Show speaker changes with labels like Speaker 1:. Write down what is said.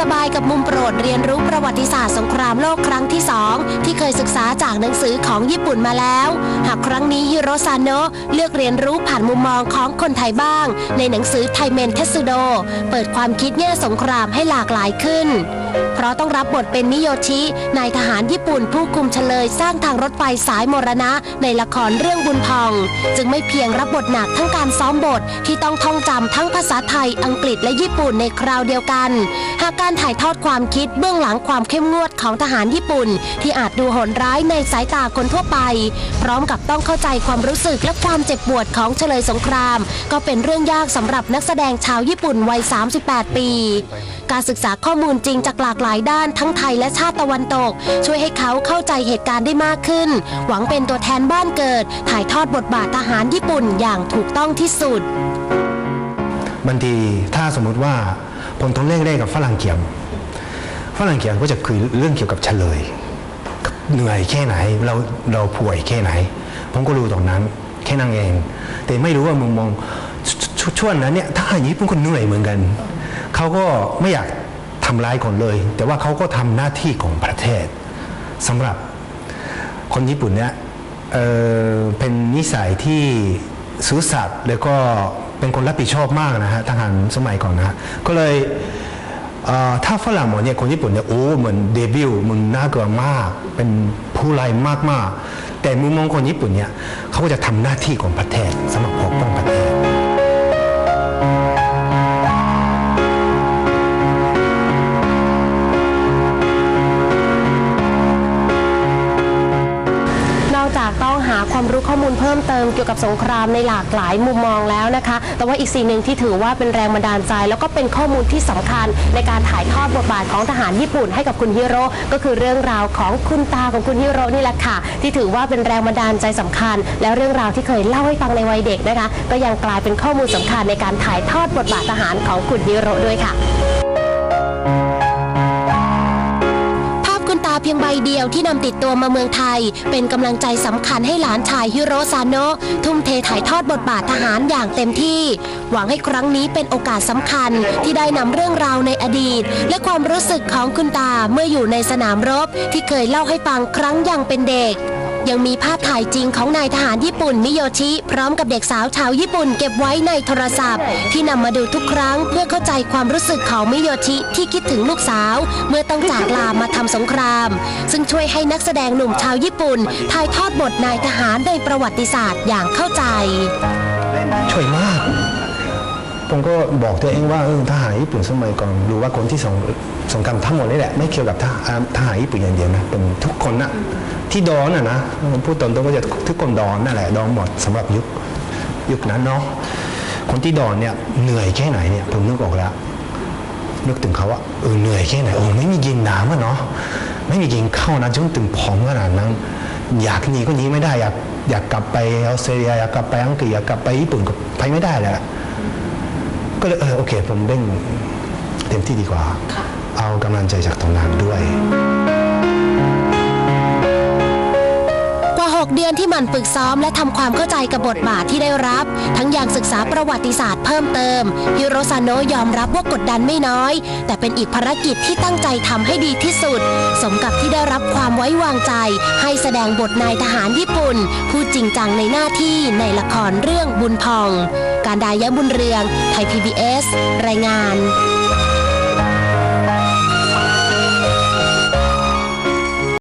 Speaker 1: สบายกับมุมโปรดเรียนรู้ประวัติศาสตร์สงครามโลกครั้งที่สองที่เคยศึกษาจากหนังสือของญี่ปุ่นมาแล้ว หากครั้งนี้ฮิโรซานโนะเลือกเรียนรู้ผ่านมุมมองของคนไทยบ้าง ในหนังสือไทเมนเทสุโด เปิดความคิดแง่สงครามให้หลากหลายขึ้น เพราะต้องรับบทเป็นนิโยชินายทหารญี่ปุ่นผู้คุมเฉลยสร้างทางรถไฟสายมรณะในละครเรื่องบุญพอง จึงไม่เพียงรับบทหนักทั้งการซ้อมบทที่ต้องท่องจำทั้งภาษาไทยอังกฤษและญี่ปุ่นในคราวเดียวกัน หากการถ่ายทอดความคิดเบื้องหลังความเข้มงวดของทหารญี่ปุ่น ที่อาจดูโหดร้ายในสายตาคนทั่วไป พร้อมกับต้องเข้าใจความรู้สึกและความเจ็บปวดของเฉลยสงคราม ก็เป็นเรื่องยากสำหรับนักแสดงชาวญี่ปุ่นวัย 38 ปี การศึกษาข้อมูลจริงจากหลากหลายด้านทั้งไทยและชาติตะวันตก ช่วยให้เขาเข้าใจเหตุการณ์ได้มากขึ้น หวังเป็นตัวแทนบ้านเกิด ถ่ายทอดบทบาททหารญี่ปุ่นอย่างถูกต้องที่สุด
Speaker 2: บางทีถ้าสมมุติว่า ผมต้องเล่นเล่นกับฝรั่งเขียมฝรั่งเขียมก็จะคุยเรื่องเกี่ยวกับเฉลย เหนื่อยแค่ไหนเราเราป่วยแค่ไหน ผมก็รู้ตรงนั้นแค่นั้นเอง แต่ไม่รู้ว่ามุมมองชชช่วงนั้นเนี่ยทหารญี่ปุ่นก็เหนื่อยเหมือนกัน เขาก็ไม่อยากทำร้ายคนเลย แต่ว่าเขาก็ทำหน้าที่ของประเทศสำหรับคนญี่ปุ่นเนี่ยเเป็นนิสัยที่ซื่อสัตย์แล้วก็ เป็นคนรับผิดชอบมากนะฮะทหารสมัยก่อนนะฮะก็เลยเถ้าฝรั่งบอกเนี่ยคนญี่ปุ่นเนี่ยโอ้เหมือนเดบิวต์มันน่ากลัวมาก เป็นผู้ร้ายมากๆ แต่มุมมองคนญี่ปุ่นเนี่ยเขาก็จะทำหน้าที่ของประเทศสำหรับา
Speaker 1: กต้องหาความรู้ข้อมูลเพิ่มเติมเกี่ยวกับสงครามในหลากหลายมุมมองแล้วนะคะ แต่ว่าอีกสิ่งหนึ่งที่ถือว่าเป็นแรงบันดาลใจ แล้วก็เป็นข้อมูลที่สำคัญในการถ่ายทอดบทบาทของทหารญี่ปุ่นให้กับคุณฮิโร่ก็คือเรื่องราวของคุณตาของคุณฮิโร่นี่แหละค่ะ ที่ถือว่าเป็นแรงบันดาลใจสำคัญ และเรื่องราวที่เคยเล่าให้ฟังในวัยเด็กนะคะ ก็ยังกลายเป็นข้อมูลสำคัญในการถ่ายทอดบทบาททหารของคุณฮิโร่ด้วยค่ะ เพียงใบเดียวที่นำติดตัวมาเมืองไทย เป็นกำลังใจสำคัญให้หลานชายฮิโรซาโนะทุ่มเทถ่ายทอดบทบาททหารอย่างเต็มที่ หวังให้ครั้งนี้เป็นโอกาสสำคัญที่ได้นำเรื่องราวในอดีต และความรู้สึกของคุณตาเมื่ออยู่ในสนามรบที่เคยเล่าให้ฟังครั้งยังเป็นเด็ก ยังมีภาพถ่ายจริงของนายทหารญี่ปุ่นมิโยชิ พร้อมกับเด็กสาวชาวญี่ปุ่นเก็บไว้ในโทรศัพท์ ที่นำมาดูทุกครั้งเพื่อเข้าใจความรู้สึกของมิโยชิที่คิดถึงลูกสาว เมื่อต้องจากลามาทำสงคราม ซึ่งช่วยให้นักแสดงหนุ่มชาวญี่ปุ่นถ่ายทอดบทนายทหารในประวัติศาสตร์อย่างเข้าใจ
Speaker 2: ช่วยมาก ผมก็บอกตัวเองว่าทหารญี่ปุ่นสมัยก่อนรู้ว่าคนที่สงสงครามทั้งหมดนี่แหละไม่เกี่ยวกับทหารทหารญี่ปุ่นอย่างเดียวนะเป็นทุกคนนะที่โดนอะนะผมพูดตรงๆก็จะทุกคนโดนนั่นแหละโดนหมดสำหรับยุคยุคนั้นเนาะคนที่โดนเนี่ยเหนื่อยแค่ไหนเนี่ยผมนึกออกแล้วนึกถึงเขาว่าเออเหนื่อยแค่ไหนโอ้ไม่มีกินน้ำอะเนาะไม่มีกินข้าวนะจนถึงผอมขนาดนั้น อยากหนีก็หนีไม่ได้อยากอยากกลับไปออสเตรเลียอยากกลับไปอังกฤษอยากกลับไปญี่ปุ่นก็ไปไม่ได้แล้ว ก็เลยเออโอเค ผมเร่งเต็มที่ดีกว่า เอากำลังใจจากตรงนั้นด้วย
Speaker 1: กว่า 6 เดือนที่หมันฝึกซ้อมและทำความเข้าใจกับบทบาทที่ได้รับ ทั้งอย่างศึกษาประวัติศาสตร์เพิ่มเติมฮิโรซาโนะยอมรับว่ากดดันไม่น้อย แต่เป็นอีกภารกิจที่ตั้งใจทำให้ดีที่สุด สมกับที่ได้รับความไว้วางใจ ให้แสดงบทนายทหารญี่ปุ่น ผู้จริงจังในหน้าที่ในละครเรื่องบุญพอง การดายะบุญเรือง ไทย PBS รายงาน